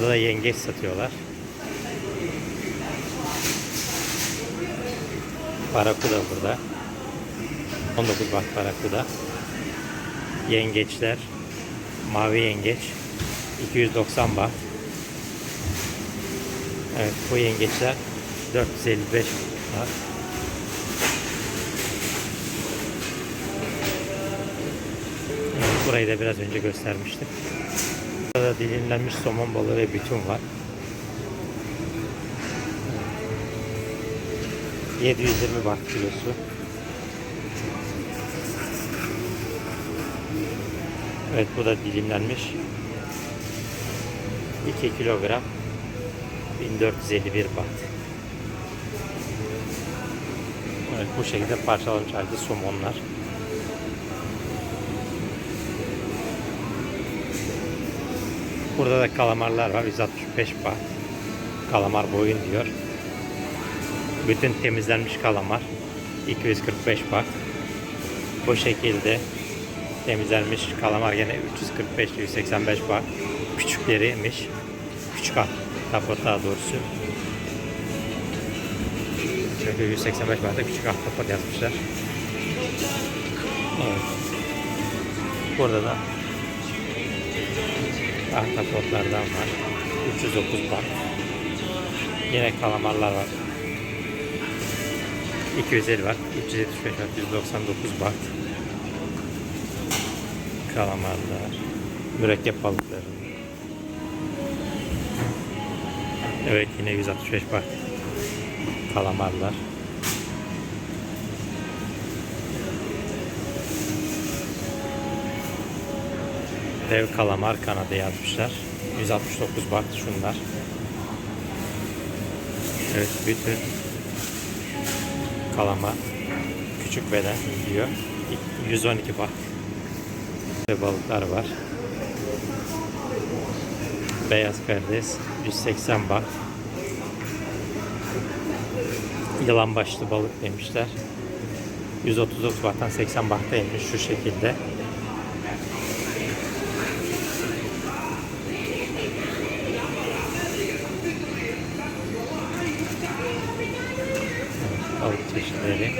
Burada da yengeç satıyorlar. Barakuda burada. 19 bak barakuda. Yengeçler. Mavi yengeç. 290 bak. Evet bu yengeçler 455 bak. Burayı da biraz önce göstermiştim. Burada dilimlenmiş somon balığı ve bütün var. 720 baht kilosu. Evet bu da dilimlenmiş. 2 kilogram 1451 baht. Evet bu şekilde parçalanmış halde somonlar. Burada da kalamarlar var 165 baht. Kalamar boyun diyor. Bütün temizlenmiş kalamar 245 baht. Bu şekilde temizlenmiş kalamar gene 345 185 baht. Küçükleriymiş. Küçük ahtapot daha doğrusu. Çünkü 185 bahtta küçük ahtapot yazmışlar. Evet. Burada da ahtapotlardan var. 309 baht. Yine kalamarlar var. 250 var. 375 var. 199 baht. Kalamarlar. Mürekkep balıkları. Evet yine 165 baht. Kalamarlar. Dev kalamar kanadı yazmışlar. 169 baht şunlar. Evet bütün kalamar küçük beden diyor. 112 baht. Ve balıklar var. Beyaz perdes 180 baht. Yılan başlı balık demişler. 139 bahttan 80 bahta inmiş şu şekilde. Balık çeşitleri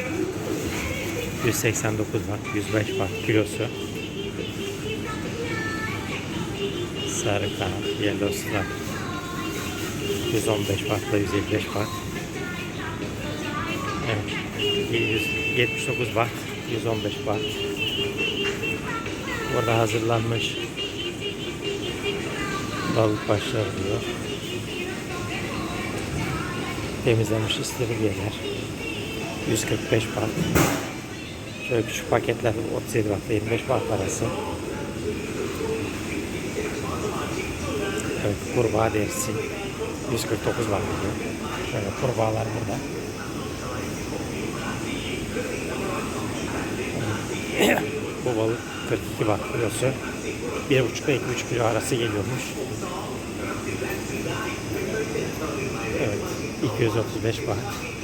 189 baht, 105 baht kilosu. Sarı kanat, yellow slug 115 bahtla 155 baht. Evet, 179 baht, 115 baht. Burada hazırlanmış balık başları diyor. Temizlenmiş istiridyeler. 145 baht. Şöyle küçük paketler 37 baht 25 baht arası. Evet kurbağa derisi 149 baht diyor. Şöyle kurbağalar burada. Bu balık 42 baht kilosu. 1,5 ile 2,5 kilo arası geliyormuş. Evet 235 baht.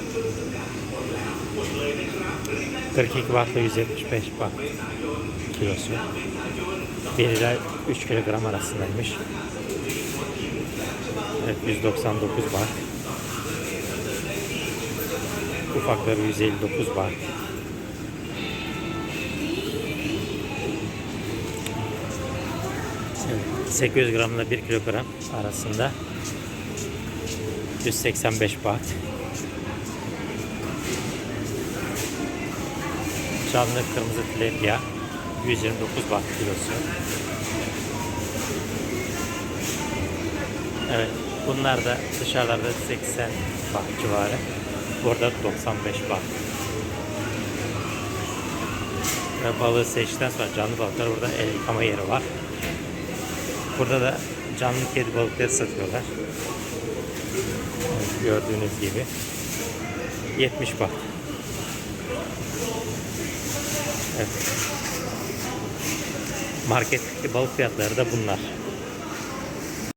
42 wattla 175 watt kilosu. 1 ile 3 kilogram arasındaymış. Evet 199 watt. Ufakları 159 watt. Evet, 800 gramla 1 kilogram arasında 185 watt. Canlı kırmızı tilapia 129 baht kilosu. Evet, bunlar da dışarılarda 80 baht civarı. Burada 95 baht. Ve balığı seçtikten sonra canlı balıklar burada el yıkama yeri var. Burada da canlı kedi balıkları satıyorlar. Gördüğünüz gibi 70 baht. Evet. Marketteki balık fiyatları da bunlar.